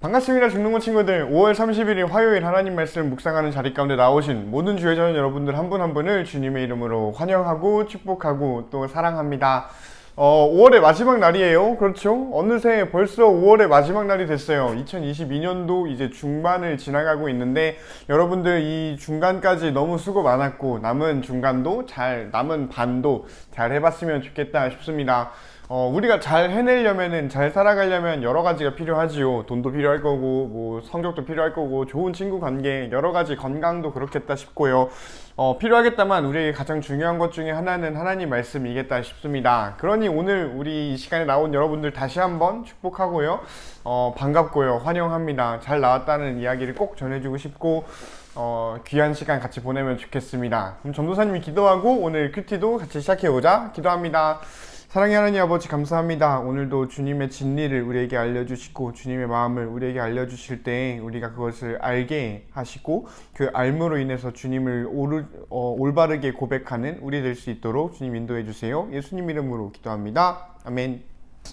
반갑습니다 중동문 친구들. 5월 30일 화요일 하나님 말씀 묵상하는 자리 가운데 나오신 모든 주의 자녀 여러분들 한분한 분을 주님의 이름으로 환영하고 축복하고 또 사랑합니다. 어, 5월의 마지막 날이에요. 그렇죠? 어느새 벌써 5월의 마지막 날이 됐어요. 2022년도 이제 중반을 지나가고 있는데 여러분들 이 중간까지 너무 수고 많았고 남은 중간도 잘 남은 반도 잘 해봤으면 좋겠다 싶습니다 어, 우리가 잘 해내려면은 잘 살아가려면 여러 가지가 필요하지요. 돈도 필요할 거고, 뭐 성적도 필요할 거고, 좋은 친구 관계, 여러 가지 건강도 그렇겠다 싶고요. 어, 필요하겠다만 우리에게 가장 중요한 것 중에 하나는 하나님 말씀이겠다 싶습니다. 그러니 오늘 우리 이 시간에 나온 여러분들 다시 한번 축복하고요. 어, 반갑고요. 환영합니다. 잘 나왔다는 이야기를 꼭 전해주고 싶고, 어, 귀한 시간 같이 보내면 좋겠습니다. 그럼 전도사님이 기도하고 오늘 큐티도 같이 시작해보자. 기도합니다. 사랑의 하나님 아버지 감사합니다. 오늘도 주님의 진리를 우리에게 알려주시고 주님의 마음을 우리에게 알려주실 때 우리가 그것을 알게 하시고 그 알므로 인해서 주님을 오르, 어, 올바르게 고백하는 우리 될 수 있도록 주님 인도해 주세요. 예수님 이름으로 기도합니다. 아멘.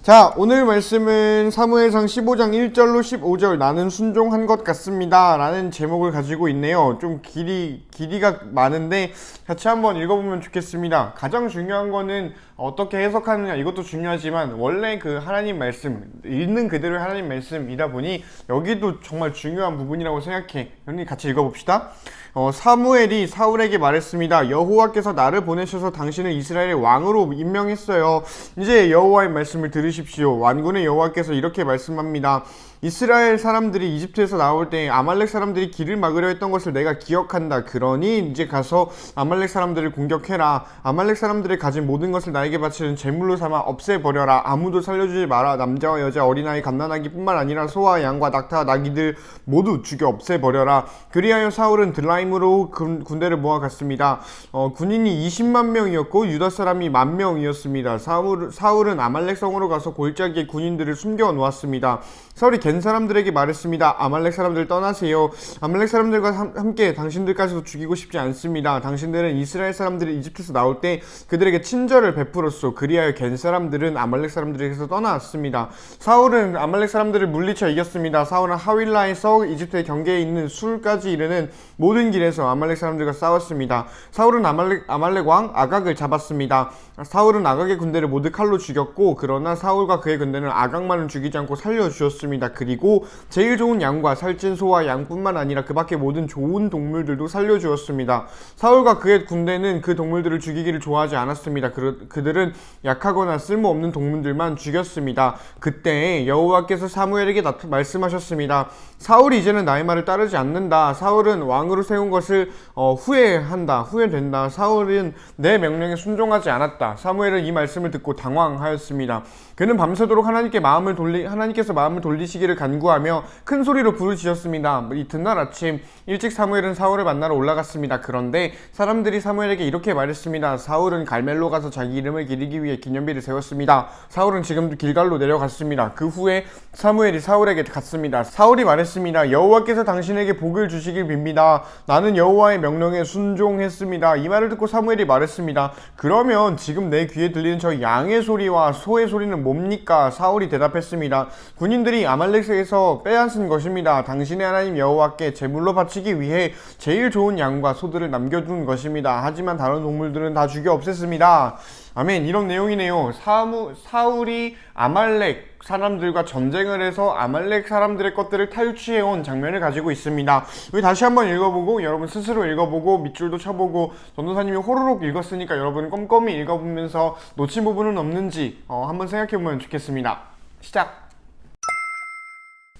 자, 오늘 말씀은 사무엘상 15장 1절로 15절 나는 순종한 것 같습니다. 라는 제목을 가지고 있네요. 좀 길이, 길이가 많은데 같이 한번 읽어보면 좋겠습니다. 가장 중요한 거는 어떻게 해석하느냐 이것도 중요하지만 원래 그 하나님 말씀, 읽는 그대로의 하나님 말씀이다 보니 여기도 정말 중요한 부분이라고 생각해. 여러분 같이 읽어봅시다. 어, 사무엘이 사울에게 말했습니다. 여호와께서 나를 보내셔서 당신을 이스라엘의 왕으로 임명했어요. 이제 여호와의 말씀을 들으십시오. 완군의 여호와께서 이렇게 말씀합니다. 이스라엘 사람들이 이집트에서 나올 때 아말렉 사람들이 길을 막으려 했던 것을 내가 기억한다. 그러니 이제 가서 아말렉 사람들을 공격해라. 아말렉 사람들이 가진 모든 것을 나에게 바치는 제물로 삼아 없애버려라. 아무도 살려주지 마라. 남자와 여자, 어린아이, 갓난아기뿐만 아니라 소와 양과 낙타, 나귀들 모두 죽여 없애버려라. 그리하여 사울은 들라임으로 군, 군대를 모아갔습니다. 어, 군인이 20만 명이었고 유다 사람이 만 명이었습니다. 사울, 사울은 아말렉 성으로 가서 골짜기에 군인들을 숨겨 놓았습니다. 사울이 겐 사람들에게 말했습니다. 아말렉 사람들 떠나세요. 아말렉 사람들과 함- 함께 당신들까지도 죽이고 싶지 않습니다. 당신들은 이스라엘 사람들이 이집트에서 나올 때 그들에게 친절을 베풀었소. 그리하여 겐 사람들은 아말렉 사람들에게서 떠나왔습니다. 사울은 아말렉 사람들을 물리쳐 이겼습니다. 사울은 하윌라에서 이집트의 경계에 있는 술까지 이르는 모든 길에서 아말렉 사람들과 싸웠습니다. 사울은 아말렉, 아말렉 왕 아각을 잡았습니다. 사울은 아각의 군대를 모두 칼로 죽였고 그러나 사울과 그의 군대는 아각만을 죽이지 않고 살려주었습니다. 그리고 제일 좋은 양과 살찐 소와 양뿐만 아니라 그 밖에 모든 좋은 동물들도 살려주었습니다. 사울과 그의 군대는 그 동물들을 죽이기를 좋아하지 않았습니다. 그, 그들은 약하거나 쓸모없는 동물들만 죽였습니다. 그때 여호와께서 사무엘에게 나타 말씀하셨습니다. 사울이 이제는 나의 말을 따르지 않는다. 사울은 왕으로 세운 것을 어, 후회한다. 후회된다. 사울은 내 명령에 순종하지 않았다. 사무엘은 이 말씀을 듣고 당황하였습니다. 그는 밤새도록 하나님께 마음을 돌리 하나님께서 마음을 돌리시기 를 간구하며 큰 소리로 부르짖었습니다. 이튿날 아침 일찍 사무엘은 사울을 만나러 올라갔습니다. 그런데 사람들이 사무엘에게 이렇게 말했습니다. 사울은 갈멜로 가서 자기 이름을 기리기 위해 기념비를 세웠습니다. 사울은 지금도 길갈로 내려갔습니다. 그 후에 사무엘이 사울에게 갔습니다. 사울이 말했습니다. 여호와께서 당신에게 복을 주시길 빕니다. 나는 여호와의 명령에 순종했습니다. 이 말을 듣고 사무엘이 말했습니다. 그러면 지금 내 귀에 들리는 저 양의 소리와 소의 소리는 뭡니까? 사울이 대답했습니다. 군인들이 아말렉 에서 빼앗은 것입니다. 당신의 하나님 여호와께 제물로 바치기 위해 제일 좋은 양과 소들을 남겨둔 것입니다. 하지만 다른 동물들은 다 죽여 없앴습니다. 아멘. 이런 내용이네요. 사무, 사울이 아말렉 사람들과 전쟁을 해서 아말렉 사람들의 것들을 탈취해온 장면을 가지고 있습니다. 여기 다시 한번 읽어보고 여러분 스스로 읽어보고 밑줄도 쳐보고 전도사님이 호로록 읽었으니까 여러분 꼼꼼히 읽어보면서 놓친 부분은 없는지 어, 한번 생각해보면 좋겠습니다. 시작!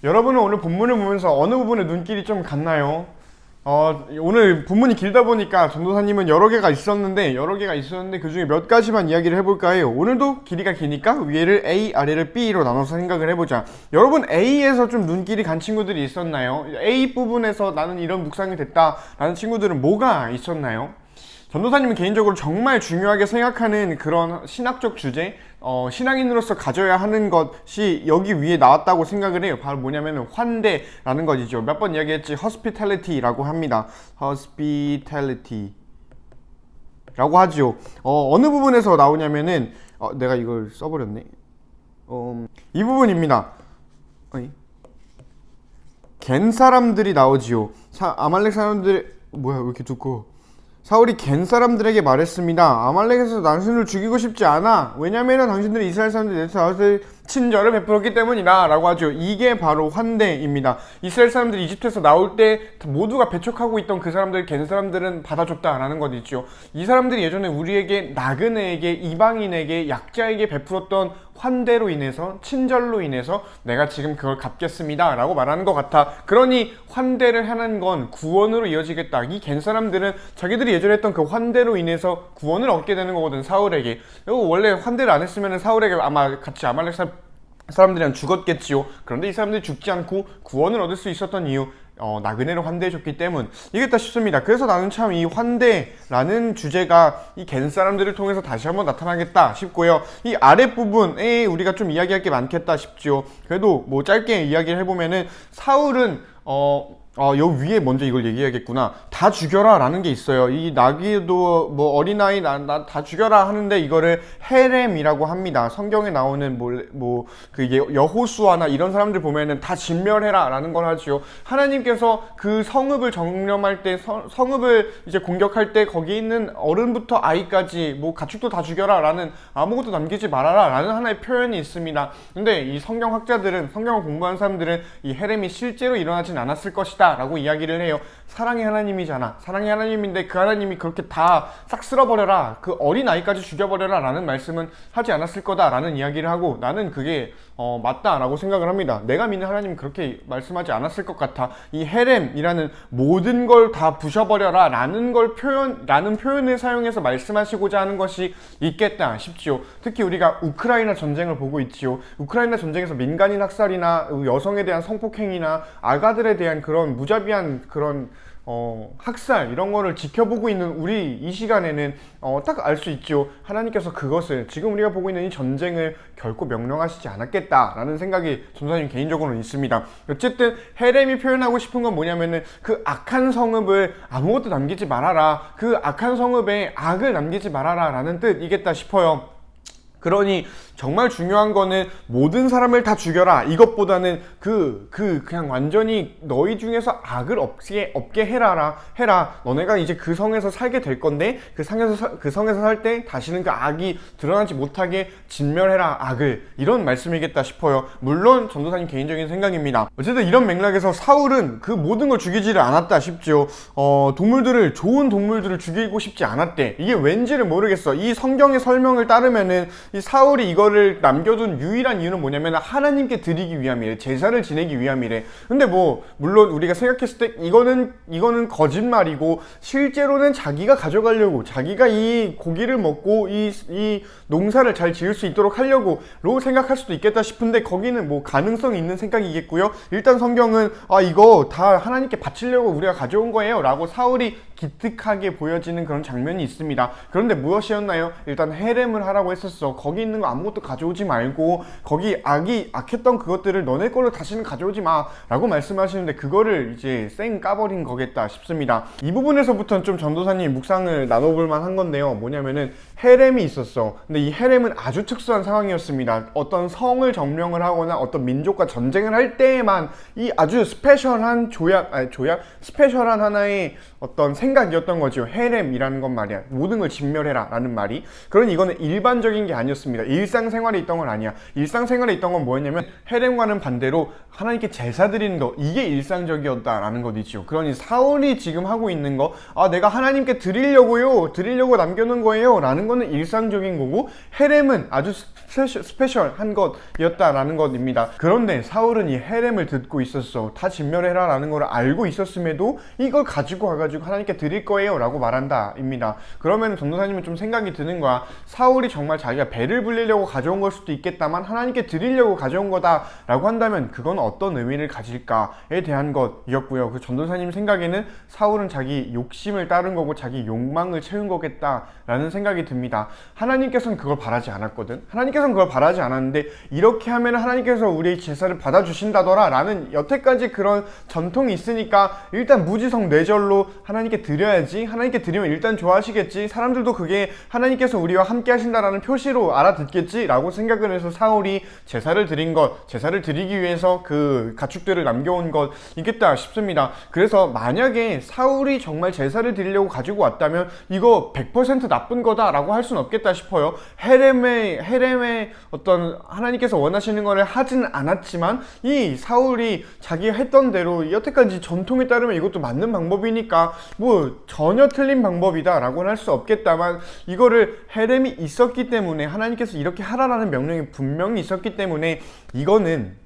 여러분은 오늘 본문을 보면서 어느 부분에 눈길이 좀 갔나요? 어, 오늘 본문이 길다 보니까 전도사님은 여러 개가 있었는데, 여러 개가 있었는데, 그 중에 몇 가지만 이야기를 해볼까 해요. 오늘도 길이가 기니까 위에를 A, 아래를 B로 나눠서 생각을 해보자. 여러분, A에서 좀 눈길이 간 친구들이 있었나요? A 부분에서 나는 이런 묵상이 됐다. 라는 친구들은 뭐가 있었나요? 전도사님은 개인적으로 정말 중요하게 생각하는 그런 신학적 주제, 어, 신앙인으로서 가져야 하는 것이 여기 위에 나왔다고 생각을 해요. 바로 뭐냐면 환대라는 것이죠. 몇 번 이야기했지, hospitality라고 합니다. hospitality. 라고 하죠. 어, 어느 부분에서 나오냐면은, 어, 내가 이걸 써버렸네. 어, 이 부분입니다. 어이? 겐 사람들이 나오지요. 사, 아말렉 사람들 뭐야 왜 이렇게 두꺼워? 사울이 겐 사람들에게 말했습니다. 아말렉에서 당신을 죽이고 싶지 않아. 왜냐면은 당신들이 이스라엘 사람들이 내서 친절을 베풀었기 때문이다. 라고 하죠. 이게 바로 환대입니다. 이스라엘 사람들이 이집트에서 나올 때 모두가 배척하고 있던 그 사람들, 겐 사람들은 받아줬다라는 것 있죠. 이 사람들이 예전에 우리에게 나그네에게, 이방인에게, 약자에게 베풀었던 환대로 인해서, 친절로 인해서 내가 지금 그걸 갚겠습니다. 라고 말하는 것 같아. 그러니 환대를 하는 건 구원으로 이어지겠다. 이 겐 사람들은 자기들이 예전에 했던 그 환대로 인해서 구원을 얻게 되는 거거든, 사울에게. 이거 원래 환대를 안 했으면 사울에게 아마 같이 아말렉 사람 사람들이랑 죽었겠지요. 그런데 이 사람들이 죽지 않고 구원을 얻을 수 있었던 이유, 어, 나그네를 환대해줬기 때문 이겠다 싶습니다. 그래서 나는 참 이 환대라는 주제가 이 겐 사람들을 통해서 다시 한번 나타나겠다 싶고요. 이 아랫부분에 우리가 좀 이야기할 게 많겠다 싶죠. 그래도 뭐 짧게 이야기를 해보면은 사울은 어, 어, 여 위에 먼저 이걸 얘기해야겠구나. 다 죽여라 라는 게 있어요. 이 나귀도 뭐 어린아이 나, 나 다 죽여라 하는데 이거를 헤렘이라고 합니다. 성경에 나오는 뭐, 뭐, 그 여호수아나 이런 사람들 보면은 다 진멸해라 라는 걸 하지요. 하나님께서 그 성읍을 정령할 때, 성, 성읍을 이제 공격할 때 거기 있는 어른부터 아이까지 뭐 가축도 다 죽여라 라는 아무것도 남기지 말아라 라는 하나의 표현이 있습니다. 근데 이 성경 학자들은, 성경을 공부한 사람들은 이 헤렘이 실제로 일어나진 않았을 것이다. 라고 이야기를 해요. 사랑의 하나님이잖아. 사랑의 하나님인데 그 하나님이 그렇게 다 싹 쓸어버려라. 그 어린 아이까지 죽여버려라. 라는 말씀은 하지 않았을 거다. 라는 이야기를 하고 나는 그게 어, 맞다 라고 생각을 합니다. 내가 믿는 하나님은 그렇게 말씀하지 않았을 것 같아. 이 헤렘이라는 모든 걸 다 부셔버려라. 라는 걸 표현, 라는 표현을 사용해서 말씀하시고자 하는 것이 있겠다 싶지요. 특히 우리가 우크라이나 전쟁을 보고 있지요. 우크라이나 전쟁에서 민간인 학살이나 여성에 대한 성폭행이나 아가들에 대한 그런 무자비한 그런 어, 학살 이런 거를 지켜보고 있는 우리 이 시간에는 어, 딱 알 수 있죠. 하나님께서 그것을 지금 우리가 보고 있는 이 전쟁을 결코 명령하시지 않았겠다라는 생각이 전사님 개인적으로는 있습니다. 어쨌든 헤렘이 표현하고 싶은 건 뭐냐면은 그 악한 성읍을 아무것도 남기지 말아라. 그 악한 성읍에 악을 남기지 말아라라는 뜻이겠다 싶어요. 그러니 정말 중요한 거는 모든 사람을 다 죽여라 이것보다는 그, 그, 그냥 완전히 너희 중에서 악을 없게, 없게 해라라, 해라. 너네가 이제 그 성에서 살게 될 건데 그 성에서, 그 성에서 살 때 다시는 그 악이 드러나지 못하게 진멸해라, 악을. 이런 말씀이겠다 싶어요. 물론 전도사님 개인적인 생각입니다. 어쨌든 이런 맥락에서 사울은 그 모든 걸 죽이지를 않았다 싶죠. 어, 동물들을, 좋은 동물들을 죽이고 싶지 않았대. 이게 왠지를 모르겠어. 이 성경의 설명을 따르면은 이 사울이 이거를 남겨둔 유일한 이유는 뭐냐면 하나님께 드리기 위함이래. 제사를 지내기 위함이래. 근데 뭐 물론 우리가 생각했을 때 이거는 이거는 거짓말이고 실제로는 자기가 가져가려고 자기가 이 고기를 먹고 이, 이 농사를 잘 지을 수 있도록 하려고로 생각할 수도 있겠다 싶은데 거기는 뭐 가능성이 있는 생각이겠고요. 일단 성경은 아 이거 다 하나님께 바치려고 우리가 가져온 거예요라고 사울이 기특하게 보여지는 그런 장면이 있습니다. 그런데 무엇이었나요? 일단 헤렘을 하라고 했었어. 거기 있는 거 아무것도 가져오지 말고 거기 악이 악했던 그것들을 너네 걸로 다시는 가져오지 마라고 말씀하시는데 그거를 이제 쌩 까버린 거겠다 싶습니다. 이 부분에서부터는 좀 전도사님 묵상을 나눠볼 만한 건데요. 뭐냐면은 헤렘이 있었어. 근데 이 헤렘은 아주 특수한 상황이었습니다. 어떤 성을 점령을 하거나 어떤 민족과 전쟁을 할 때에만 이 아주 스페셜한 조약, 아니 조약, 스페셜한 하나의 어떤 생각이었던 거죠. 헤렘이라는 건 말이야. 모든 걸 진멸해라 라는 말이. 그러니 이거는 일반적인 게 아니었습니다. 일상생활에 있던 건 아니야. 일상생활에 있던 건 뭐였냐면 헤렘과는 반대로 하나님께 제사 드리는 거 이게 일상적이었다라는 것이죠. 그러니 사울이 지금 하고 있는 거 아 내가 하나님께 드리려고요. 드리려고 남겨놓은 거예요. 라는 거는 일상적인 거고 헤렘은 아주 스페셜, 스페셜한 것이었다라는 것입니다. 그런데 사울은 이 헤렘을 듣고 있었어. 다 진멸해라 라는 걸 알고 있었음에도 이걸 가지고 와가지고 하나님께 드릴 거예요 라고 말한다 입니다. 그러면 전도사님은 좀 생각이 드는 거야. 사울이 정말 자기가 배를 불리려고 가져온 걸 수도 있겠다만 하나님께 드리려고 가져온 거다 라고 한다면 그건 어떤 의미를 가질까에 대한 것이었고요. 그 전도사님 생각에는 사울은 자기 욕심을 따른 거고 자기 욕망을 채운 거겠다 라는 생각이 듭니다. 하나님께서는 그걸 바라지 않았거든. 하나님께서는 그걸 바라지 않았는데 이렇게 하면 하나님께서 우리의 제사를 받아주신다더라 라는 여태까지 그런 전통이 있으니까 일단 무지성 뇌절로 하나님께 드려야지 하나님께 드리면 일단 좋아하시겠지 사람들도 그게 하나님께서 우리와 함께 하신다라는 표시로 알아듣겠지라고 생각을 해서 사울이 제사를 드린 것 제사를 드리기 위해서 그 가축들을 남겨온 것이겠다 싶습니다. 그래서 만약에 사울이 정말 제사를 드리려고 가지고 왔다면 이거 100% 나쁜 거다라고 할 수는 없겠다 싶어요. 헤렘의 헤렘의 어떤 하나님께서 원하시는 거를 하진 않았지만 이 사울이 자기가 했던 대로 여태까지 전통에 따르면 이것도 맞는 방법이니까 뭐 전혀 틀린 방법이다라고는 할 수 없겠다만 이거를 헤렘이 있었기 때문에 하나님께서 이렇게 하라라는 명령이 분명히 있었기 때문에 이거는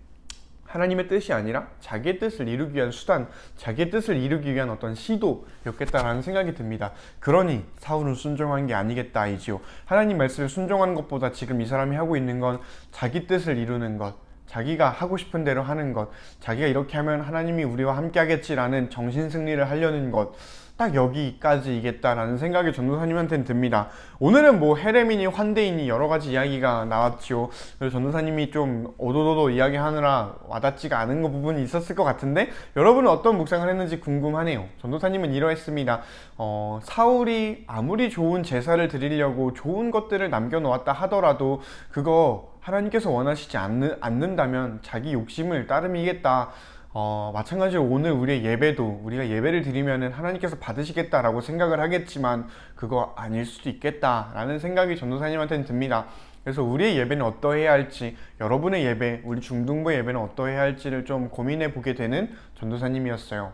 하나님의 뜻이 아니라 자기의 뜻을 이루기 위한 수단, 자기의 뜻을 이루기 위한 어떤 시도였겠다라는 생각이 듭니다. 그러니 사울은 순종한 게 아니겠다 이지요. 하나님 말씀에 순종하는 것보다 지금 이 사람이 하고 있는 건 자기 뜻을 이루는 것, 자기가 하고 싶은 대로 하는 것, 자기가 이렇게 하면 하나님이 우리와 함께 하겠지라는 정신 승리를 하려는 것. 딱 여기까지 이겠다라는 생각이 전도사님한테는 듭니다. 오늘은 뭐 헤레미니 환대이니 여러 가지 이야기가 나왔지요. 그래서 전도사님이 좀 오도도도 이야기하느라 와닿지가 않은 거 부분이 있었을 것 같은데 여러분은 어떤 묵상을 했는지 궁금하네요. 전도사님은 이러했습니다. 어, 사울이 아무리 좋은 제사를 드리려고 좋은 것들을 남겨놓았다 하더라도 그거 하나님께서 원하시지 않는, 않는다면 자기 욕심을 따름이겠다. 어, 마찬가지로 오늘 우리의 예배도 우리가 예배를 드리면은 하나님께서 받으시겠다라고 생각을 하겠지만 그거 아닐 수도 있겠다라는 생각이 전도사님한테는 듭니다. 그래서 우리의 예배는 어떠해야 할지, 여러분의 예배, 우리 중등부 예배는 어떠해야 할지를 좀 고민해 보게 되는 전도사님이었어요.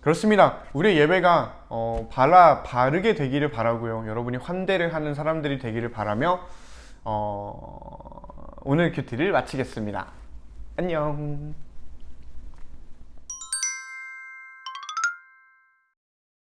그렇습니다. 우리의 예배가 어, 바라, 바르게 되기를 바라고요. 여러분이 환대를 하는 사람들이 되기를 바라며 어, 오늘 큐티를 마치겠습니다. 안녕.